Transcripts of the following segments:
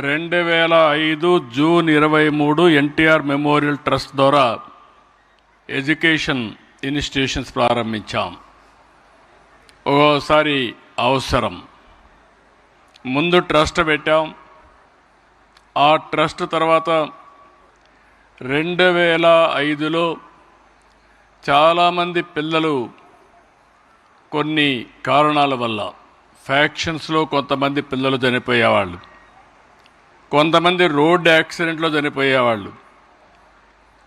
రెండు వేల ఐదు జూన్ ఇరవై మూడు ఎన్టీఆర్ మెమోరియల్ ట్రస్ట్ ద్వారా ఎడ్యుకేషన్ ఇన్స్టిట్యూషన్స్ ప్రారంభించాం. ఒక్కోసారి అవసరం. ముందు ట్రస్ట్ పెట్టాం. ఆ ట్రస్ట్ తర్వాత రెండు వేల ఐదులో చాలామంది పిల్లలు కొన్ని కారణాల వల్ల ఫ్యాక్షన్స్లో కొంతమంది పిల్లలు చనిపోయేవాళ్ళు. కొంతమంది రోడ్డు యాక్సిడెంట్లో చనిపోయేవాళ్ళు.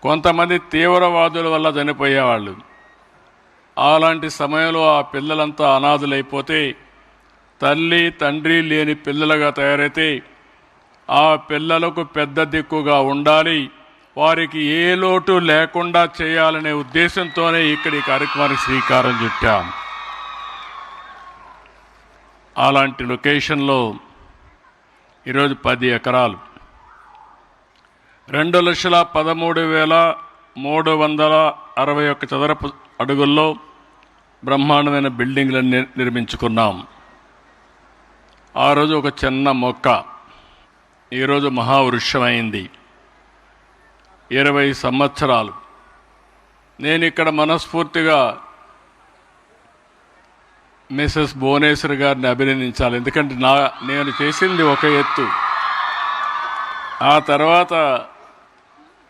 కొంతమంది తీవ్రవాదుల వల్ల చనిపోయేవాళ్ళు. అలాంటి సమయంలో ఆ పిల్లలంతా అనాథులైపోతే తల్లి తండ్రి లేని పిల్లలుగా తయారైతే ఆ పిల్లలకు పెద్ద దిక్కుగా ఉండాలి వారికి ఏ లోటు లేకుండా చేయాలనే ఉద్దేశంతోనే ఇక్కడ ఈ కార్యక్రమానికి శ్రీకారం చుట్టాం. అలాంటి లొకేషన్లో ఈరోజు పది ఎకరాలు. రెండు లక్షల పదమూడు వేల మూడు వందల అరవై ఒక్క చదరపు అడుగుల్లో బ్రహ్మాండమైన బిల్డింగ్లను నిర్మించుకున్నాం. ఆ రోజు ఒక చిన్న మొక్క ఈరోజు మహావృక్షమైంది. ఇరవై సంవత్సరాలు. నేను ఇక్కడ మనస్ఫూర్తిగా మిసెస్ భువనేశ్వర్ గారిని అభినందించాలి. ఎందుకంటే నా నేను చేసింది ఒక ఎత్తు. ఆ తర్వాత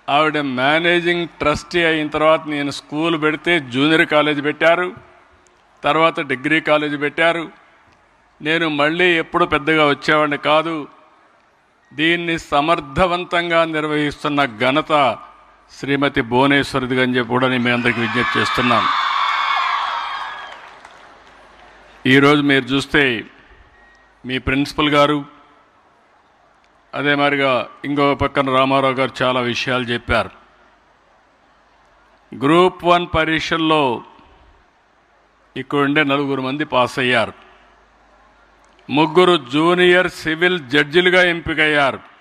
ఆవిడ మేనేజింగ్ ట్రస్టీ అయిన తర్వాత నేను స్కూల్ పెడితే జూనియర్ కాలేజ్ పెట్టారు. తర్వాత డిగ్రీ కాలేజ్ పెట్టారు. నేను మళ్ళీ ఎప్పుడు పెద్దగా వచ్చేవాడిని కాదు. దీన్ని సమర్థవంతంగా నిర్వహిస్తున్న ఘనత శ్రీమతి భువనేశ్వరిది అని చెప్పి కూడా నేను మీ అందరికీ విజ్ఞప్తి చేస్తున్నాను. ఈరోజు మీరు చూస్తే మీ ప్రిన్సిపల్ గారు అదే మరిగా ఇంకో పక్కన రామారావు గారు చాలా విషయాలు చెప్పారు. గ్రూప్ వన్ పరీక్షల్లో ఇక్కడ ఉండే నలుగురు మంది పాస్ అయ్యారు. ముగ్గురు జూనియర్ సివిల్ జడ్జిలుగా ఎంపికయ్యారు.